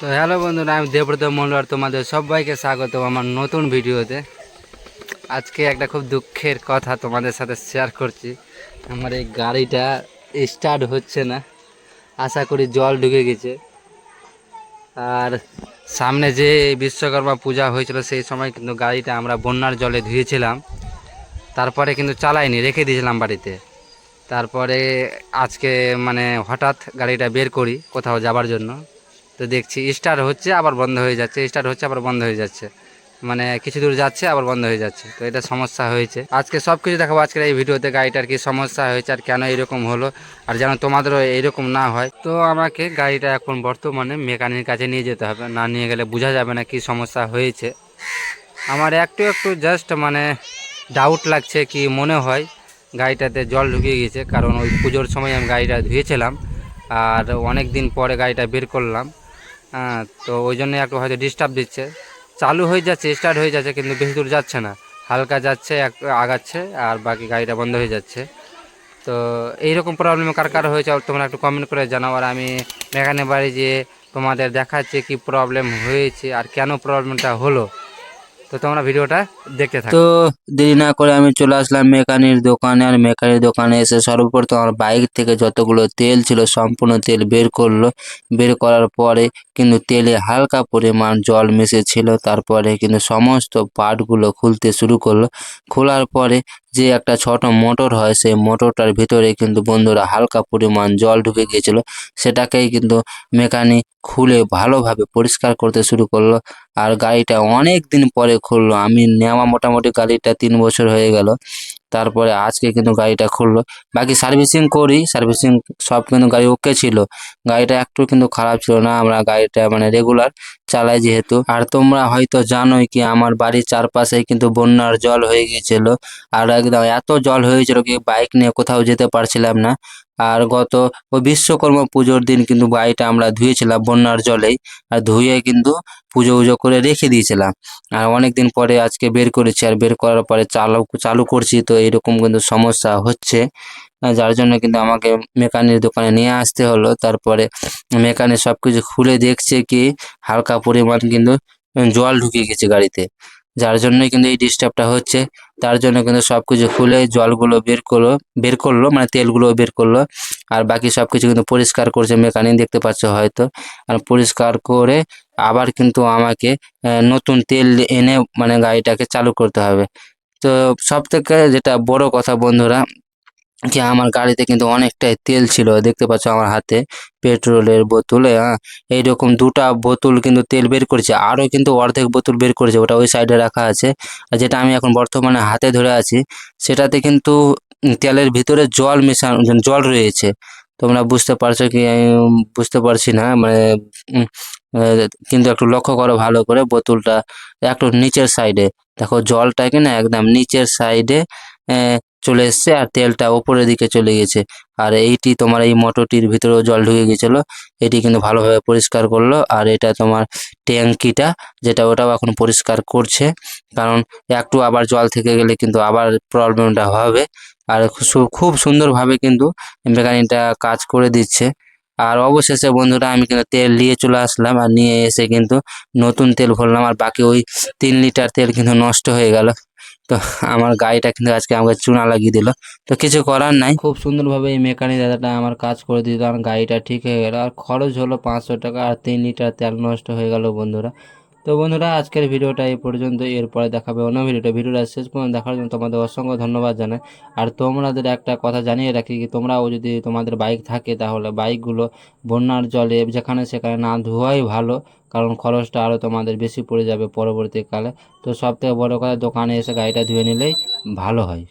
তো হ্যালো বন্ধুরা, আমি দেবব্রত মন্ডল তোমাদের সবাইকে স্বাগত আমার নতুন ভিডিওতে। আজকে একটা খুব দুঃখের কথা তোমাদের সাথে শেয়ার করছি। আমার এই গাড়িটা স্টার্ট হচ্ছে না। আশা করি জল ঢুকে গেছে। আর সামনে যে বিশ্বকর্মা পূজা হয়েছিল, সেই সময় কিন্তু গাড়িটা আমরা বন্যার জলে ধুয়েছিলাম। তারপরে কিন্তু চালাইনি, রেখে দিয়েছিলাম বাড়িতে। তারপরে আজকে মানে হঠাৎ গাড়িটা বের করি কোথাও যাবার জন্য। তো দেখছি স্টার্ট হচ্ছে, আবার বন্ধ হয়ে যাচ্ছে স্টার্ট হচ্ছে, আবার বন্ধ হয়ে যাচ্ছে। মানে কিছু দূর যাচ্ছে, আবার বন্ধ হয়ে যাচ্ছে। তো এটা সমস্যা হয়েছে। আজকে সব কিছু দেখাবো, আজকের এই ভিডিওতে গাড়িটার কি সমস্যা হয়েছে আর কেন এরকম হলো, আর যেন তোমাদেরও এরকম না হয়। তো আমাকে গাড়িটা এখন বর্তমানে মেকানিকের কাছে নিয়ে যেতে হবে। না নিয়ে গেলে বোঝা যাবে না কি সমস্যা হয়েছে। আমার একটু একটু জাস্ট মানে ডাউট লাগছে কি মনে হয়। গাড়িটাতে জল ঢুকে গেছে কারণ ওই পুজোর সময় আমি গাড়িটা ধুয়েছিলাম। আর অনেক দিন পরে গাড়িটা বের করলাম। তো ওই জন্য একটু হয়তো ডিস্টার্ব দিচ্ছে। চালু হয়ে যাচ্ছে স্টার্ট হয়ে যাচ্ছে, কিন্তু বেশি দূর যাচ্ছে না। হালকা যাচ্ছে, এক আগাচ্ছে, আর বাকি গাড়িটা বন্ধ হয়ে যাচ্ছে। তো এইরকম প্রবলেম কার কার হয়েছে, তোমরা একটু কমেন্ট করে জানাও। আর আমি মেকানিক বাড়ি যেয়ে তোমাদের দেখাচ্ছে কি প্রবলেম হয়েছে আর কেন প্রবলেমটা হলো। তো তোমরা ভিডিওটা দেখতে থাকো। তো দেরি না করে আমি চলে আসলাম মেকানির দোকানে, আর মেকানির দোকানে এসে সর্বপ্রথম আমার বাইক থেকে যতগুলো তেল ছিল সম্পূর্ণ তেল বের করল। বের করার পরে কিন্তু তেলে হালকা পরিমাণ জল মিশেছিল, তারপরে কিন্তু সমস্ত পার্টগুলো খুলতে শুরু করল। খোলার পরে যে একটা ছোট মোটর হয়, সেই মোটরটার ভিতরে কিন্তু বন্ধুরা হালকা পরিমাণ জল ঢুকে গিয়েছিল। সেটাকেই কিন্তু মেকানিক খুলে ভালোভাবে পরিষ্কার করতে শুরু করল আর গাড়িটা অনেক দিন পরে খুললো। আমি নেওয়া মোটামুটি গাড়িটা তিন বছর হয়ে গেল। তারপরে আজকে কিন্তু গাড়িটা খুললো। বাকি সার্ভিসিং করি, সার্ভিসিং সব কিন্তু গাড়ি ওকে ছিল। গাড়িটা একটু কিন্তু খারাপ ছিল না, আমরা গাড়িটা মানে রেগুলার চালাই যেহেতু। আর তোমরা হয়তো জানোই কি আমার বাড়ির চারপাশে কিন্তু বন্যার জল হয়ে গিয়েছিল। আর একদম এত জল হয়েছিল কি বাইক নিয়ে কোথাও যেতে পারছিলাম না। আর গত ওই বিশ্বকর্মা পুজোর দিন কিন্তু গাড়িটা আমরা ধুয়েছিলাম বন্যার জলেই। আর ধুয়ে কিন্তু পুজো উজো করে রেখে দিয়েছিলাম। আর অনেক দিন পরে আজকে বের করেছি। আর বের করার পরে চালু চালু করছি তো এরকম কিন্তু সমস্যা হচ্ছে। যার জন্য কিন্তু আমাকে মেকানিক দোকানে নিয়ে আসতে হলো। তারপরে মেকানিক সব কিছু খুলে দেখছে কি হালকা পরিমাণ কিন্তু জল ঢুকে গেছে গাড়িতে। যার জন্যই কিন্তু এই ডিস্টার্বটা হচ্ছে। তার জন্য কিন্তু সব কিছু খুলে জলগুলো বের করল বের করল মানে তেলগুলো বের করল। আর বাকি সব কিছু কিন্তু পরিষ্কার করছে মেকানিক দেখতে পাচ্ছ হয়তো। আর পরিষ্কার করে আবার কিন্তু আমাকে নতুন তেল এনে মানে গাড়িটাকে চালু করতে হবে। তো সব থেকে যেটা বড় কথা বন্ধুরা কি আমার গাড়িতে কিন্তু অনেকটাই তেল ছিল। দেখতে পাচ্ছ আমার হাতে পেট্রোলের বোতলে হ্যাঁ? এইরকম দুটা বোতল কিন্তু তেল বের করেছে। আরও কিন্তু অর্ধেক বোতল বের করেছে, ওটা ওই সাইডে রাখা আছে। আর যেটা আমি এখন বর্তমানে হাতে ধরে আছি, সেটাতে কিন্তু তেলের ভিতরে জল মেশানো, জল রয়েছে। তোমরা বুঝতে পারছ কি? আমি বুঝতে পারছি না মানে কিন্তু একটু লক্ষ্য করো ভালো করে বোতলটা। একটু নিচের সাইডে, দেখো জলটা কি না একদম নিচের সাইডে চলে এসছে আর তেলটা ওপরের দিকে চলে গেছে। আর এইটি তোমার এই মোটরটির ভিতরেও জল ঢুকে গেছিল। এটি কিন্তু ভালোভাবে পরিষ্কার করল। আর এটা তোমার ট্যাঙ্কিটা, যেটা ওটাও এখন পরিষ্কার করছে। কারণ একটু আবার জল থেকে গেলে কিন্তু আবার প্রবলেমটা হবে। আর খুব সুন্দরভাবে কিন্তু মেকানিকটা কাজ করে দিচ্ছে। আর অবশেষে বন্ধুরা আমি কিন্তু তেল নিয়ে চলে আসলাম। আর নিয়ে এসে কিন্তু নতুন তেল ভরলাম। আর বাকি ওই তিন লিটার তেল কিন্তু নষ্ট হয়ে গেল। তো আমার গাড়িটা কিন্তু আজকে আমাকে চুনা লাগিয়ে দিল। তো কিছু করার নাই। খুব সুন্দরভাবে এই মেকানিক দাদাটা আমার কাজ করে দিল আর গাড়িটা ঠিক হয়ে গেল। আর খরচ হলো পাঁচশো টাকা। আর তিন লিটার তেল নষ্ট হয়ে গেল বন্ধুরা। তো বন্ধুরা, আজকের ভিডিওটা এই পর্যন্ত। এরপরে দেখাবে অন্য ভিডিওটা। ভিডিওটা শেষ পর্যন্ত দেখার জন্য তোমাদের অসংখ্য ধন্যবাদ জানাই। আর তোমাদের একটা কথা জানিয়ে রাখি কি, তোমরাও যদি তোমাদের বাইক থাকে, তাহলে বাইকগুলো বন্যার জলে যেখানে সেখানে না ধোয়াই ভালো, কারণ খরচটা আরও তোমাদের বেশি পড়ে যাবে পরবর্তীকালে। তো সব থেকে বড়ো কথা, দোকানে এসে গাড়িটা ধুয়ে নিলেই ভালো হয়।